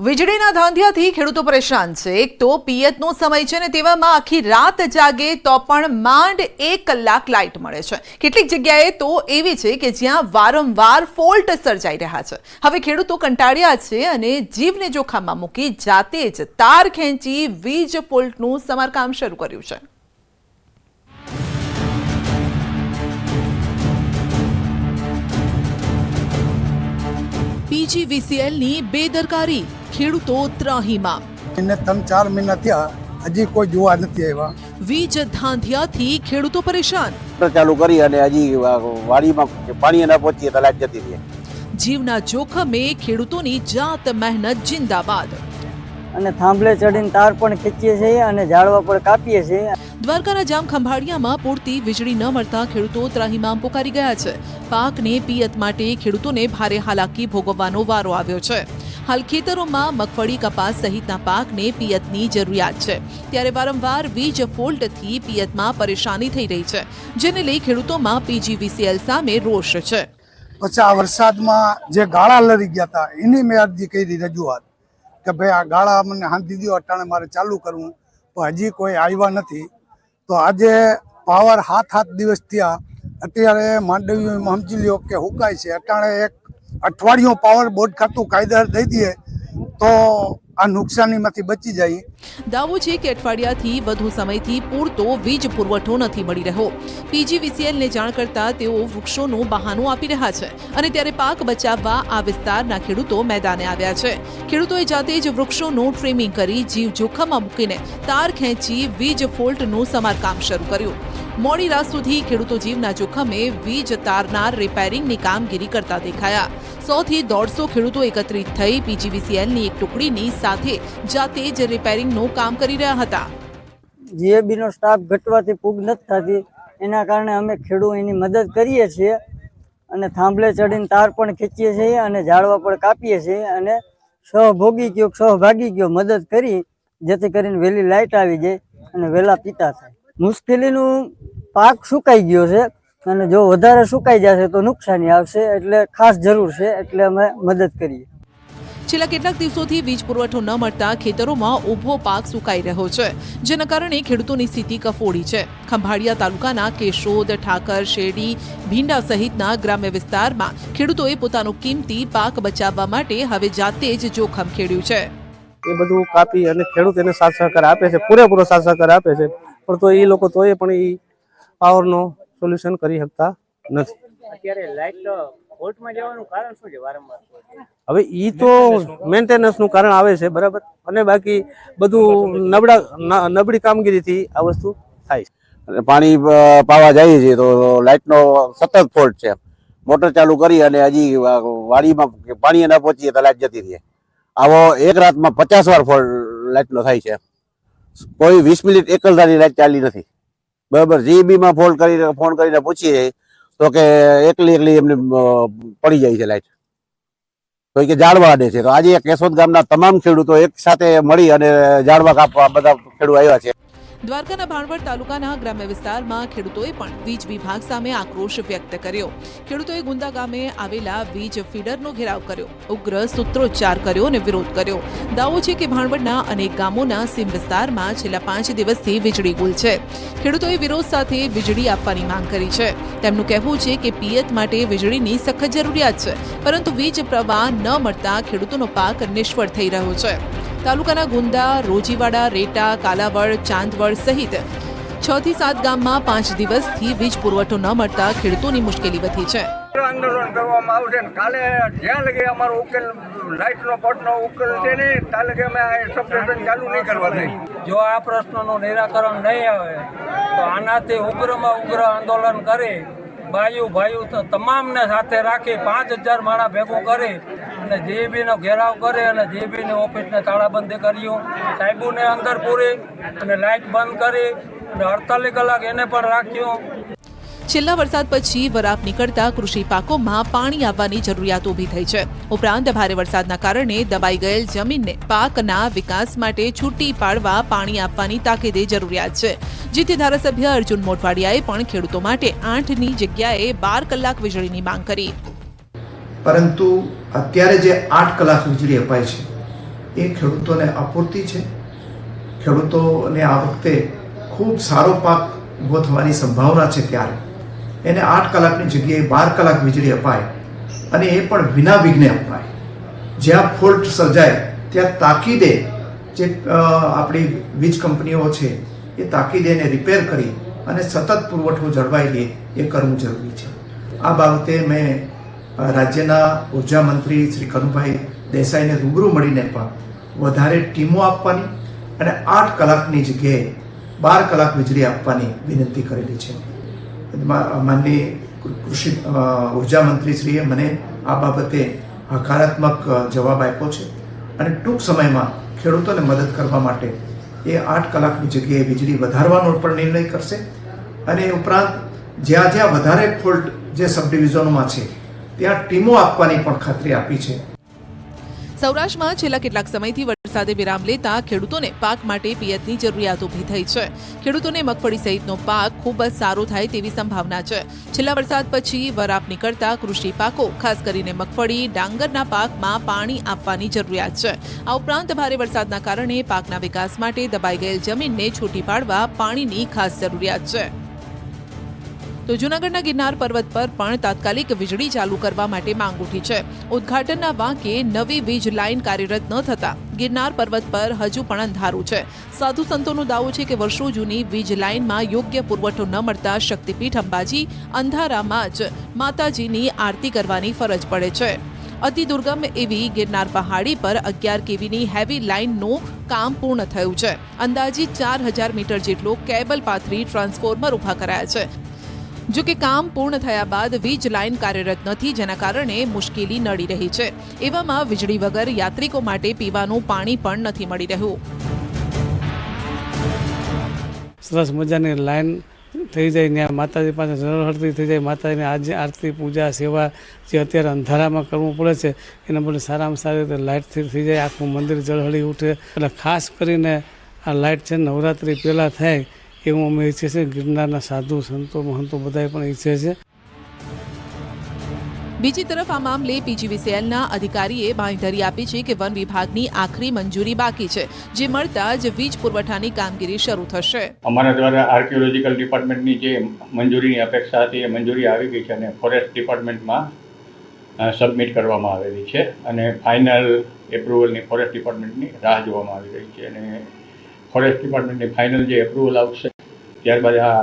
વીજળીના ધાંધિયાથી ખેડૂતો પરેશાન છે. એક તો પિયતનો સમય છે ને તેવામાં આખી રાત જાગે તો પણ માંડ એક કલાક લાઇટ મળે છે. કેટલીક જગ્યાએ તો એવી છે કે જ્યાં વારંવાર ફોલ્ટ સર્જાઈ રહ્યા છે. હવે ખેડૂતો કંટાળ્યા છે અને જીવને જોખમમાં મૂકી જાતે જ તાર ખેંચી વીજ પોલ્ટનું સમારકામ શરૂ કર્યું છે. પીજીવીસીએલની બેદરકારી ખેડૂતો ત્રાહીમાં. એને ત્રણ ચાર મહિના થયા હજી કોઈ જોવા નથી આવ્યા. વીજ ધાંધિયાથી ખેડૂતો પરેશાન. ચાલુ કરી અને હજી વાડીમાં પાણી ના પહોંચીએ તો લાઈટ જતી રહી. જીવના જોખમે ખેડૂતોની જાત મહેનત જિંદાબાદ. અને થાંભલે ચડીને તાર પણ ખેંચીએ છીએ અને ઝાડવા પણ કાપીએ છીએ. દ્વારકાના જામ ખંભાળિયામાં પૂરતી વીજળી ન મળતા ખેડૂતો ત્રાહિમામ પોકારી ગયા છે. પાકને પિયત માટે ખેડૂતોને ભારે હાલાકી ભોગવવાનો વારો આવ્યો છે. હાલ ખેતરોમાં મગફળી કપાસ સહિતના પાકને પિયતની જરૂરિયાત છે. ત્યારે વારંવાર વીજ ફોલ્ટથી પિયતમાં પરેશાની થઈ રહી છે જેને લઈ ખેડૂતોમાં પીજીવીસીએલ સામે રોષ છે. પછી આ વરસાદમાં જે ગાળા લડી ગયા હતા એની મેં અરજી કરી રજૂઆત? કે ભાઈ આ ગાળા મને હાંધી દો અટાણે મારે ચાલુ કરવું. પણ હજી કોઈ આવ્યા નથી. તો આજે પાવર હાથ હાથ દિવસ થયા. અત્યારે માંડવી સમજી લ્યો કે હુકાય છે. અટાણે એક અઠવાડિયું પાવર બોર્ડ ખાતું કાયદા દઈ દઈએ તો આ નુકસાનીમાંથી બચી જાય. દાવો છે કે અઠવાડિયાથી વધુ સમયથી પૂરતો વીજ પુરવઠો નથી મળી રહ્યો. પીજીવીસીએલને જાણ કરતા તેઓ વૃક્ષોનું બહાનું આપી રહ્યા છે અને ત્યારે પાક બચાવવા આ વિસ્તારના ખેડૂતો મેદાને આવ્યા છે. ખેડૂતોએ જાતે જ વૃક્ષોનું ટ્રીમિંગ કરી જીવ જોખમમાં મૂકીને તાર ખેંચી વીજ ફોલ્ટનું સમારકામ શરૂ કર્યું. મોડી રાત સુધી ખેડૂતો જીવના જોખમે વીજ તારનાર રિપેરિંગની કામગીરી કરતા દેખાયા. સોથી દોઢસો ખેડૂતો એકત્રિત થઈ પીજીવીસીએલની એક ટુકડીની સાથે જાતે જ રિપેરિંગનું કામ કરી રહ્યા હતા. જીએબીનો સ્ટાફ ઘટવાથી પૂગ નથી થતી. એના કારણે અમે ખેડૂત એની મદદ કરીએ છીએ અને થાંભલે ચડીને તાર પણ ખેંચીએ છીએ અને ઝાડવા પણ કાપીએ છીએ અને સહભોગી ગયો સહભાગી ગયો મદદ કરી જેથી કરીને વહેલી લાઇટ આવી જાય અને વહેલા પીતા થાય. મુશ્કેલીનું પાક સુકાઈ ગયો છે અને જો વધારે સુકાઈ જશે તો નુકસાની આવશે એટલે ખાસ જરૂર છે એટલે અમે મદદ કરીએ. છેલ્લા કેટલાક દિવસોથી વીજ પુરવઠો ન મળતા ખેતરોમાં ઊભો પાક સુકાઈ રહ્યો છે જેના કારણે ખેડૂતોની સ્થિતિ કફોડી છે. ખંભાળિયા તાલુકાના કેશોદ ઠાકર શેરડી ભીંડા સહિતના ગ્રામ્ય વિસ્તારમાં ખેડૂતોએ પોતાનો કિંમતી પાક બચાવવા માટે હવે જાતે જ જોખમ ખેડ્યું છે. એ બધું કાપી અને ખેડૂત એને સાથ સહકાર આપે છે પૂરેપૂરો સાથ સહકાર આપે છે. પણ તો એ લોકો તોય પણ એ પાવરનો સોલ્યુશન કરી શકતા નથી. અત્યારે લાઈટ કોર્ટમાં જવાનું કારણ શું છે વારંવાર? હવે ઈ તો મેન્ટેનન્સનું કારણ આવે છે બરાબર? અને બાકી બધું નબળા નબળી કામગીરીથી આ વસ્તુ થાય છે. અને પાણી પાવા જઈએ છીએ તો લાઇટનો સતત ફોલ્ટ છે મોટર ચાલુ કરી અને હજી વાડીમાં પાણી ના પહોંચીએ તો લાઇટ જતી રહે. આવો એક રાતમાં પચાસ વાર ફોલ્ટ લાઇટનો થાય છે કોઈ વીસ મિનિટ એકલધારી લાઇટ ચાલી નથી. બરાબર જીબીમાં ફોન કરીને ફોન કરીને પૂછીએ, તો કે એકલી એકલી એમને પડી જાય છે લાઇટ તો કે ઝાડવા દે છે. તો આજે કેશોદ ગામના તમામ ખેડૂતો એક સાથે મળી અને ઝાડવા કાપવા બધા ખેડૂત આવ્યા છે. દ્વારકાના ભાણવડ તાલુકાના ગ્રામ્ય વિસ્તારમાં ખેડૂતોએ પણ વીજ વિભાગ સામે આક્રોશ વ્યક્ત કર્યો. ખેડૂતોએ ગુંદા ગામે આવેલા વીજ ફીડરનો ઘેરાવ કર્યો. ઉગ્ર સૂત્રોચ્ચાર કર્યો અને વિરોધ કર્યો. દાવો છે કે ભાણવડના અનેક ગામોના સીમ વિસ્તારમાં છેલ્લા પાંચ દિવસથી વીજળી ગુલ છે. ખેડૂતોએ વિરોધ સાથે વીજળી આપવાની માંગ કરી છે. તેમનું કહેવું છે કે પિયત માટે વીજળીની સખત જરૂરિયાત છે, પરંતુ વીજ પ્રવાહ ન મળતા ખેડૂતોનો પાક નિષ્ફળ થઈ રહ્યો છે. તાલુકાના ગુંદા રોજીવાડા રેટા કાલાવડ ચાંદવડ સહિત છ થી સાત ગામમાં પાંચ દિવસથી વીજ પુરવઠો ન મળતા ખેડૂતોની મુશ્કેલી વધી છે. આંદોલન કરવામાં આવશે કાલે જ્યાં લગી અમારો ઉકેલ લાઇટનો પોટનો ઉકેલ છે ને ત્યાં લગી અમે આ સબસ્ટેશન ચાલુ નહીં કરવા દઈ જો આ પ્રશ્નનું નિરાકરણ નહીં આવે તો આનાથી ઉગ્રમાં ઉગ્ર આંદોલન કરી ભાઈઓ ભાઈઓ તમામને સાથે રાખી પાંચ હજાર માણા ભેગું કરી અને જીબીનો ઘેરાવ કરે અને જીબીની ઓફિસને તાળાબંધી કર્યું. સાહેબોને અંદર પૂરી અને લાઇટ બંધ કરી અને અડતાલીસ કલાક એને પણ રાખ્યું. છેલ્લા વરસાદ પછી વરાપ નીકળતા કૃષિ પાકોમાં પાણી આવવાની જરૂરિયાત ઊભી થઈ છે. ઉપરાંત ભારે વરસાદના કારણે દબાઈ ગયેલ જમીનને પાકના વિકાસ માટે છૂટી પાડવા પાણી આપવાની તાકીદે જરૂરિયાત છે. જેથી ધારાસભ્ય અર્જુન મોટવાડિયાએ પણ ખેડૂતો માટે આઠની જગ્યાએ બાર કલાક વીજળીની માંગ કરી. પરંતુ અત્યારે જે આઠ કલાક વીજળી અપાય છે, એ ખેડૂતોને અપૂરતી છે. ખેડૂતોને આ વખતે ખૂબ સારો પાક ઊભો થવાની સંભાવના છે ત્યારે. એને આઠ કલાકની જગ્યાએ બાર કલાક વીજળી અપાય અને એ પણ વિના વિઘ્ને અપાય. જ્યાં ફોલ્ટ સર્જાય, ત્યાં તાકીદે જે આપણી વીજ કંપનીઓ છે, એ તાકીદે એને રિપેર કરી અને સતત પુરવઠો જળવાઈ લે એ કરવું જરૂરી છે. આ બાબતે મેં રાજ્યના ઊર્જા મંત્રી શ્રી કનુભાઈ દેસાઈને રૂબરૂ મળીને પણ વધારે ટીમો આપવાની અને આઠ કલાકની જગ્યાએ બાર કલાક વીજળી આપવાની વિનંતી કરેલી છે. માનની કૃષિ ઊર્જા મંત્રીશ્રીએ મને આ બાબતે હકારાત્મક જવાબ આપ્યો છે અને ટૂંક સમયમાં ખેડૂતોને મદદ કરવા માટે એ આઠ કલાકની જગ્યાએ વીજળી વધારવાનો પણ નિર્ણય કરશે અને ઉપરાંત જ્યાં જ્યાં વધારે ફોલ્ટ જે સબ ડિવિઝનોમાં છે ત્યાં ટીમો આપવાની પણ ખાતરી આપી છે. સૌરાષ્ટ્રમાં છેલ્લા કેટલાક સમયથી વરસાદે વિરામ લેતા ખેડૂતોને પાક માટે પિયતની જરૂરિયાત ઊભી થઈ છે. ખેડૂતોને મગફળી સહિતનો પાક ખૂબ જ સારો થાય તેવી સંભાવના છે. છેલ્લા વરસાદ પછી વરાપ નીકળતા કૃષિ પાકો, ખાસ કરીને મગફળી, ડાંગરના પાકમાં પાણી આપવાની જરૂરિયાત છે. આ ઉપરાંત ભારે વરસાદના કારણે પાકના વિકાસ માટે દબાઈ ગયેલ જમીનને છૂટી પાડવા પાણીની ખાસ જરૂરિયાત છે. તો જૂનાગઢના ગિરનાર પર્વત પર પણ તાત્કાલિક વીજળી ચાલુ કરવા માટે માંગ ઉઠી છે. ઉદ્ઘાટનના વાંકે નવી વીજ લાઇન કાર્યરત ન થતા ગિરનાર પર્વત પર હજુ પણ અંધારું છે. સાધુ સંતોનો દાવો છે કે વર્ષો જૂની વીજ લાઇનમાં યોગ્ય પુરવઠો ન મળતા શક્તિપીઠ અંબાજી અંધારામાં જ માતાજીની આરતી કરવાની ફરજ પડે છે. અતિ દુર્ગમ એવી ગિરનાર પહાડી પર અગિયાર કેવીની હેવી લાઇનનું કામ પૂર્ણ થયું છે. અંદાજિત ચાર હજાર મીટર જેટલો કેબલ પાથરી ટ્રાન્સફોર્મર ઊભા કરાયા છે. જો કે કામ પૂર્ણ થયા બાદ વીજ લાઇન કાર્યરત નથી, જેના કારણે મુશ્કેલી નડી રહી છે. એવામાં વીજળી વગર યાત્રિકો માટે પીવાનું પાણી પણ નથી મળી રહ્યું. સરસ મજાની લાઇન થઈ જાય ત્યાં માતાજી પાસે ઝળહળતી થઈ જાય. માતાજીની આજે આરતી, પૂજા, સેવા જે અત્યારે અંધારામાં કરવું પડે છે, એના બદલે સારામાં સારી રીતે લાઇટથી થઈ જાય. આખું મંદિર જળહળી ઉઠે. એટલે ખાસ કરીને આ લાઇટ છે નવરાત્રિ પહેલાં થાય એવું અમે ઈચ્છીએ છીએ. ગિરનારના સાધુ સંતો મહંતો બધાએ પણ ઈચ્છે છે. બીજી તરફ આ મામલે પીજીવીસીએલના અધિકારીએ બાંયધરી આપી છે કે વન વિભાગની આખરી મંજૂરી બાકી છે જે મળતા જ વીજ પુરવઠાની કામગીરી શરૂ થશે. અમારા દ્વારા આર્કિયોલોજીકલ ડિપાર્ટમેન્ટની જે મંજૂરીની અપેક્ષા હતી એ મંજૂરી આવી ગઈ છે અને ફોરેસ્ટ ડિપાર્ટમેન્ટમાં સબમિટ કરવામાં આવેલી છે અને ફાઇનલ એપ્રુવલની ફોરેસ્ટ ડિપાર્ટમેન્ટની રાહ જોવામાં આવી રહી છે અને ફોરેસ્ટ ડિપાર્ટમેન્ટની ફાઇનલ જે એપ્રુવલ આવશે ત્યારબાદ આ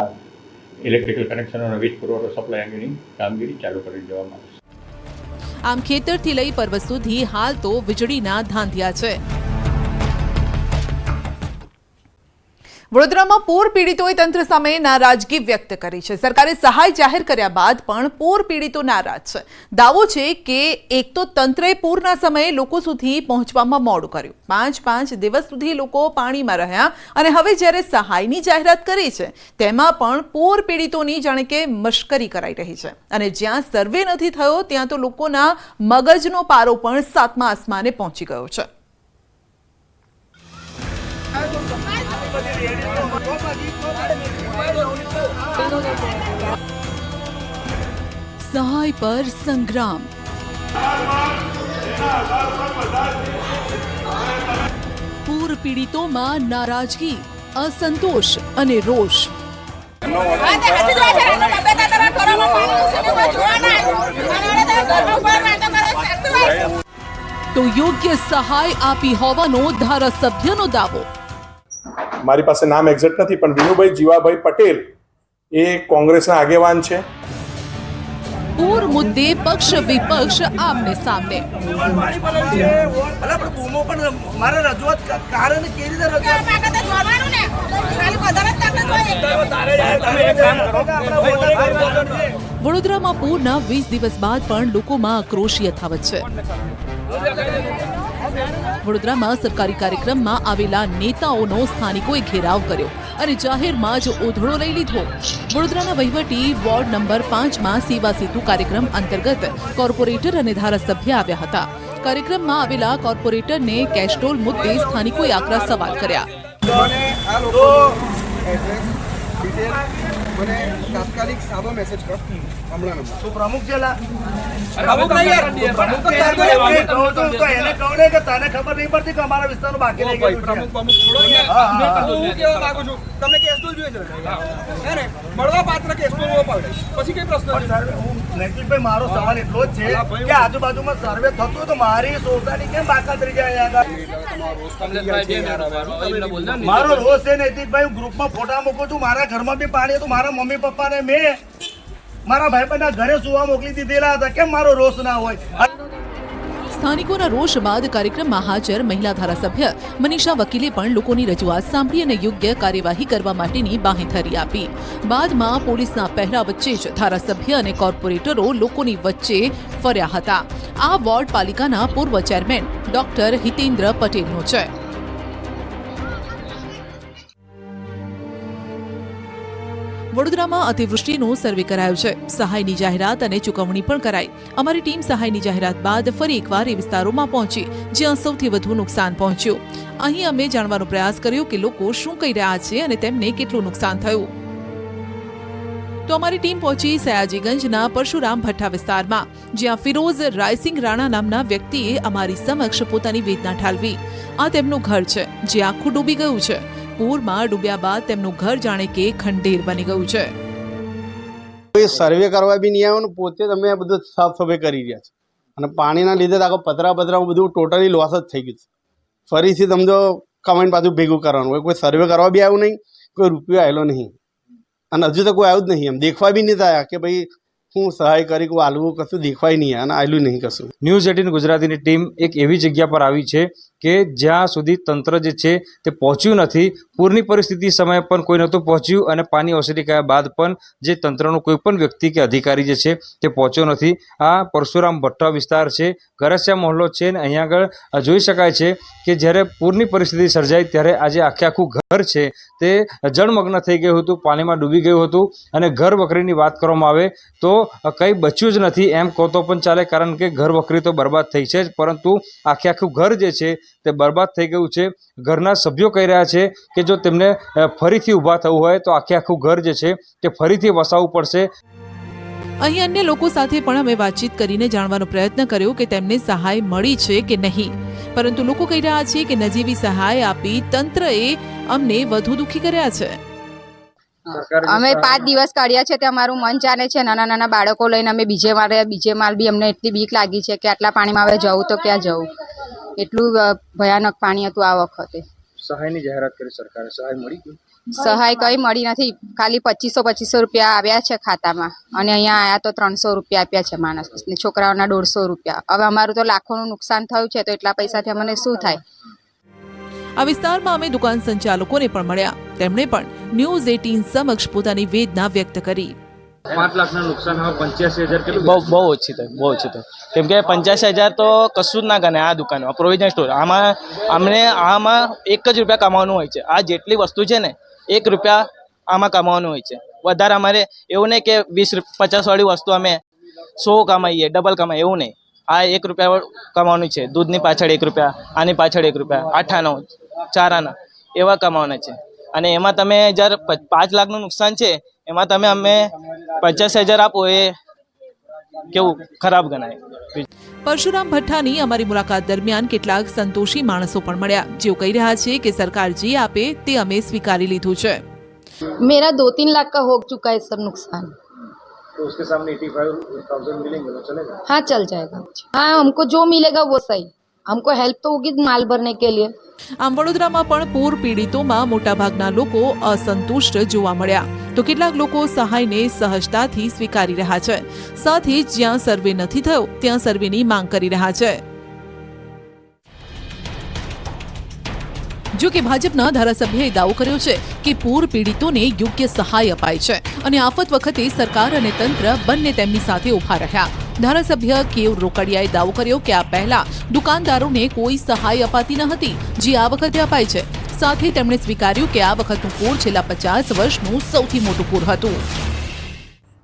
ઇલેક્ટ્રિકલ કનેક્શન અને વીજ પુરવઠો સપ્લાય અંગેની કામગીરી ચાલુ કરી દેવામાં આવશે આમ ખેતરથી લઈ પર્વત સુધી હાલ તો વીજળીના ધાંધિયા છે. વડોદરામાં પૂર પીડિતોએ તંત્ર સામે નારાજગી વ્યક્ત કરી છે. સરકારે સહાય જાહેર કર્યા બાદ પણ પૂર પીડિતો નારાજ છે. દાવો છે કે એક તો તંત્રએ પૂરના સમયે લોકો સુધી પહોંચવામાં મોડું કર્યું. પાંચ પાંચ દિવસ સુધી લોકો પાણીમાં રહ્યા અને હવે જ્યારે સહાયની જાહેરાત કરી છે, તેમાં પણ પૂર પીડિતોની જાણે કે મશ્કરી કરાઈ રહી છે. અને જ્યાં સર્વે નથી થયો, ત્યાં તો લોકોના મગજનો પારો પણ સાતમા આસમાને પહોંચી ગયો છે. સહાય પર સંગ્રામ પૂર પીડિતોમાં નારાજગી અસંતોષ અને રોષ તો યોગ્ય સહાય આપી હોવાનો ધારાસભ્યનો દાવો મારી પાસે નામ એક્ઝેક્ટ નથી પણ વિનુભાઈ જીવાભાઈ પટેલ એ કોંગ્રેસના આગેવાન છે. પૂર મુદ્દે પક્ષ વિપક્ષ આમને સામને. વડોદરામાં પૂરના વીસ દિવસ બાદ પણ લોકોમાં આક્રોશ યથાવત છે. વડોદરામાં સરકારી કાર્યક્રમમાં આવેલા નેતાઓનો સ્થાનિકોએ ઘેરાવ કર્યો અને જાહેરમાં જ ઓધળો લઈ લીધો. વડોદરાના વહીવટી વોર્ડ નંબર પાંચમાં સેવા સેતુ કાર્યક્રમ અંતર્ગત કોર્પોરેટર અને ધારાસભ્ય આવ્યા હતા. કાર્યક્રમમાં આવેલા કોર્પોરેટરને કેસ્ટોલ મુદ્દે સ્થાનિકોએ આકરા સવાલ કર્યા. મને તાત્કાલિક સાદો મેસેજ કર. હમણાં પ્રમુખ છે પ્રમુખ એને કહું ને કે તને ખબર નહીં પડતી કે અમારા વિસ્તારનું બાકી રહી ગયું. પ્રમુખ પ્રમુખ છોડો. હા, કેવા માંગુ છું? તમને કેસનું જોઈએ છે હે. ને મળવા પાત્ર કેસ ન પડે. પછી કઈ પ્રશ્ન છે? સર, મારો સવાલ એટલો જ છે કે આજુબાજુમાં સર્વે થતું હોય તો મારી સોસાયટી કેમ બાકાત રહી જાય આગળ? મારો રોષ છે નૈતિકભાઈ હું ગ્રુપમાં ફોટા મૂકું છું. મારા ઘરમાં બી પાણી હતું. મારા મમ્મી પપ્પાને મેં મારા ભાઈ બહેનના ઘરે સુવા મોકલી દીધેલા હતા. કેમ મારો રોષ ના હોય? સ્થાનિકોના રોષ બાદ કાર્યક્રમમાં હાજર મહિલા ધારાસભ્ય મનીષા વકીલે પણ લોકોની રજૂઆત સાંભળી અને યોગ્ય કાર્યવાહી કરવા માટેની બાહેંધરી આપી. બાદમાં પોલીસના પહેરા વચ્ચે જ ધારાસભ્ય અને કોર્પોરેટરો લોકોની વચ્ચે ફર્યા હતા. આ વોર્ડ પાલિકાના પૂર્વ ચેરમેન ડોક્ટર હિતેન્દ્ર પટેલનો છે. વડોદરામાં અતિવૃષ્ટિનો સર્વે કરાયો છે. સહાયની જાહેરાત અને ચૂકવણી પણ કરાઈ. અમારી ટીમ સહાયની જાહેરાત બાદ ફરી એકવાર એ વિસ્તારોમાં પહોંચી, જ્યાં સૌથી વધુ નુકસાન પહોંચ્યું. અહીં અમે જાણવાનો પ્રયાસ કર્યો કે લોકો શું કહી રહ્યા છે અને તેમને કેટલું નુકસાન થયું. તો અમારી ટીમ પહોંચી સયાજીગંજના પરશુરામ ભઠ્ઠા વિસ્તારમાં, જ્યાં ફિરોઝ રાયસિંગ રાણા નામના વ્યક્તિએ અમારી સમક્ષ પોતાની વેદના ઠાલવી. આ તેમનું ઘર છે, જે આખું ડૂબી ગયું છે. પૂરમાં ડૂબ્યા બાદ તેમનું ઘર જાણે કે ખંડેર બની ગયું છે. કોઈ સર્વે કરવા બી નહીં આવ્યો ને પોતે તમે આ બધું સાફ સફાઈ કરી રહ્યા છે. અને પાણીના લીધે આખો પતરા પતરા બધું ટોટલી લોસ જ થઈ ગયું છે. ફરીથી સમજો કમેન્ટ પાછું ભેગું કરવાનું હોય. કોઈ સર્વે કરવા બી આવ્યું નહીં કોઈ રૂપિયો આવેલો નહીં. અને હજુ તો કોઈ આવ્યું જ નહીં એમ. દેખવા બી નહીં થયા કે ભાઈ હું સહાય કરી કોઈ આલવું કશું દેખવાય નહીં. અને આવેલું નહીં કશું. ન્યૂઝ એટીન ગુજરાતીની ટીમ એક એવી જગ્યા પર આવી છે કે જ્યાં સુધી તંત્ર જે છે તે પહોંચ્યું નથી, પૂરની પરિસ્થિતિ સમયે પણ કોઈ નહોતું પહોંચ્યું અને પાણી ઓસરી ગયા બાદ પણ જે તંત્રનો કોઈ પણ વ્યક્તિ કે અધિકારી જે છે તે પહોંચ્યો નથી. આ પરશુરામ ભટ્ટા વિસ્તાર છે, ગરસિયા મહોલ્લો છે ને અહીંયા આગળ જોઈ શકાય છે કે જ્યારે પૂરની પરિસ્થિતિ સર્જાઈ ત્યારે આજે આખે આખું ઘર છે તે જળમગ્ન થઈ ગયું હતું, પાણીમાં ડૂબી ગયું હતું અને ઘર વખરીની વાત કરવામાં આવે તો કંઈ બચ્યું જ નથી એમ કહો પણ ચાલે કારણ કે ઘર વખરી તો બરબાદ થઈ છે જ, પરંતુ આખે આખું ઘર જે છે તે બરબાદ થઈ ગયું છે. ઘરના સભ્યો કહી રહ્યા છે કે જો તેમને ફરીથી ઊભા થવું હોય તો આખે આખું ઘર જે છે તે ફરીથી વસાવવું પડશે. અહીં અન્ય લોકો સાથે પણ અમે વાતચીત કરીને જાણવાનો પ્રયત્ન કર્યો કે તેમને સહાય મળી છે કે નહીં. પરંતુ લોકો કહી રહ્યા છે કે નજીવી સહાય આપી તંત્રએ અમને વધુ દુઃખી કર્યા છે. અમે પાંચ દિવસ કાઢ્યા છે તે અમારું મન ચાલે છે. નાના નાના બાળકો લઈને અમે બીજે મારે બીજે માલ બી અમને એટલી બીક લાગી છે કે આટલા પાણીમાં હવે જવું તો ક્યાં જવું? એટલું ભયાનક પાણી હતું આ વખતે. સહાયની જાહેરાત કરી સરકારે. સહાય મળી ગઈ સહાય કઈ મળી નથી. ખાલી પચીસો પચીસો રૂપિયા આવ્યા છે ખાતામાં. અને અહીંયા આયા તો ત્રણસો રૂપિયા આપ્યા છે માણસને છોકરાઓના દોઢસો રૂપિયા. હવે અમારું તો લાખોનું નુકસાન થયું છે તો એટલા પૈસાથી અમને શું થાય? આ વિસ્તારમાં અમે દુકાન સંચાલકોને પણ મળ્યા. તેમણે પણ ન્યૂઝ એટીન સમક્ષ પોતાની વેદના વ્યક્ત કરી. બહુ ઓછી થાય, બહુ ઓછી થાય. કેમ કે પંચ્યાસી હજાર તો કશું જ ના ગણે આ દુકાનમાં પ્રોવિઝન સ્ટોર આમાં અમને આમાં એક જ રૂપિયા કમાવાનું હોય છે. આ જેટલી વસ્તુ છે ને, એક રૂપિયા આમાં કમાવાનું હોય છે. વધારે અમારે એવું નહીં કે વીસ પચાસવાળી વસ્તુ અમે સો કમાઈએ, ડબલ કમાઈએ, એવું નહીં. આ એક રૂપિયા કમાવાનું છે. દૂધની પાછળ એક રૂપિયા, આની પાછળ એક રૂપિયા, આઠાનો, ચારાના, એવા કમાવાના છે. અને એમાં તમે જ્યારે પ- પાંચ લાખનું નુકસાન છે એમાં તમે અમે પચાસ હજાર આપો એ કેવું ખરાબ ગણાય પરશુરામ ભઠ્ઠાની અમારી મુલાકાત દરમિયાન કેટલાક સંતોષી માણસો પણ મળ્યા જેઓ કહી રહ્યા છે કે સરકાર જે આપે તે અમે સ્વીકારી લીધું છે मेरा दो तीन लाख का हो चुका है सर नुकसान तो उसके सामने एटी फाइव थाउजेंड मिलेंगे तो चलेगा हाँ चल जाएगा हाँ हमको जो मिलेगा वो सही हमको हेल्प तो होगी माल भरने के लिए આમ વડોદરામાં પણ પૂર પીડિતોમાં મોટાભાગના લોકો અસંતુષ્ટ જોવા મળ્યા તો કેટલાક લોકો સહાયને સહજતાથી સ્વીકારી રહ્યા છે સાથે જ જ્યાં સર્વે નથી થયો ત્યાં સર્વેની માંગ કરી રહ્યા છે જો કે ભાજપના ધારાસભ્યએ દાવો કર્યો છે કે પૂર પીડિતોને યોગ્ય સહાય અપાય છે અને આફત વખતે સરકાર અને તંત્ર બંને તેમની સાથે ઊભા રહ્યા ધારાસભ્ય કેવ રોકડિયાએ દાવો કર્યો કે આ પહેલા દુકાનદારોને કોઈ સહાય અપાતી ન હતી, જે આ વખતે અપાય છે. સાથે તેમણે સ્વીકાર્યું કે આ વખતનું પૂર છેલ્લા પચાસ વર્ષનું સૌથી મોટું પૂર હતું.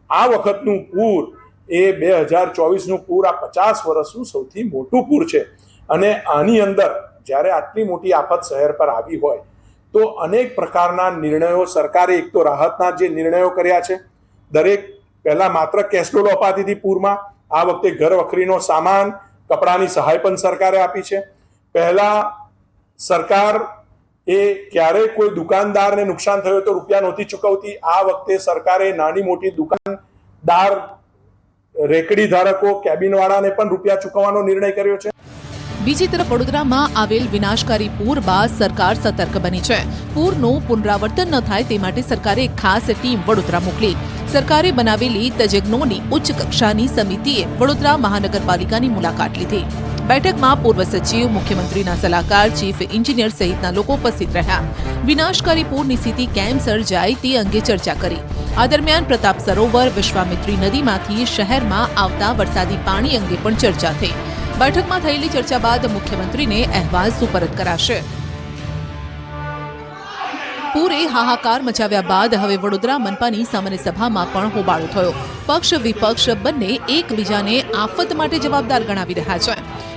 આ વખતનું પૂર એ બે હજાર ચોવીસનું પૂર આ પચાસ વર્ષનું સૌથી મોટું પૂર છે. અને આની અંદર જ્યારે આટલી મોટી આફત શહેર પર આવી હોય, તો અનેક પ્રકારના નિર્ણયો સરકારે, એક તો રાહતના જે નિર્ણયો કર્યા છે, દરેક પહેલાં માત્ર કેસ્ટોલો અપાતી હતી પૂરમાં આ વખતે ઘર વખરીનો સામાન કપડાની સહાય પણ સરકારે આપી છે. પહેલા સરકાર એ ક્યારેય કોઈ દુકાનદારને નુકસાન થયું તો રૂપિયા નહોતી ચૂકવતી. આ વખતે સરકારે નાની મોટી દુકાનદાર રેકડી ધારકો, કેબિનવાળાને પણ રૂપિયા ચૂકવવાનો નિર્ણય કર્યો છે. બીજી તરફ વડોદરામાં આવેલ વિનાશકારી પૂર બાદ સરકાર સતર્ક બની છે. પૂરનું પુનરાવર્તન ન થાય તે માટે સરકારે ખાસ ટીમ વડોદરા મોકલી. સરકારે બનાવેલી તજજ્ઞોની ઉચ્ચ કક્ષાની સમિતિએ વડોદરા મહાનગરપાલિકાની મુલાકાત લીધી. બેઠકમાં પૂર્વ સચિવ, મુખ્યમંત્રીના સલાહકાર, ચીફ એન્જિનિયર સહિતના લોકો ઉપસ્થિત રહ્યા. વિનાશકારી પૂરની સ્થિતિ કેમ સર્જાય તે અંગે ચર્ચા કરી. આ દરમિયાન પ્રતાપ સરોવર, વિશ્વામિત્રી નદીમાંથી શહેરમાં આવતા વરસાદી પાણી અંગે પણ ચર્ચા થઈ. બેઠકમાં થયેલી ચર્ચા બાદ મુખ્યમંત્રીને અહેવાલ સુપરત કરાશે. પૂરે હાહાકાર મચાવ્યા બાદ હવે વડોદરા મનપાની સામાન્ય સભામાં પણ હોબાળો થયો. પક્ષ વિપક્ષ બંને એકબીજાને આફત માટે જવાબદાર ગણાવી રહ્યા છે.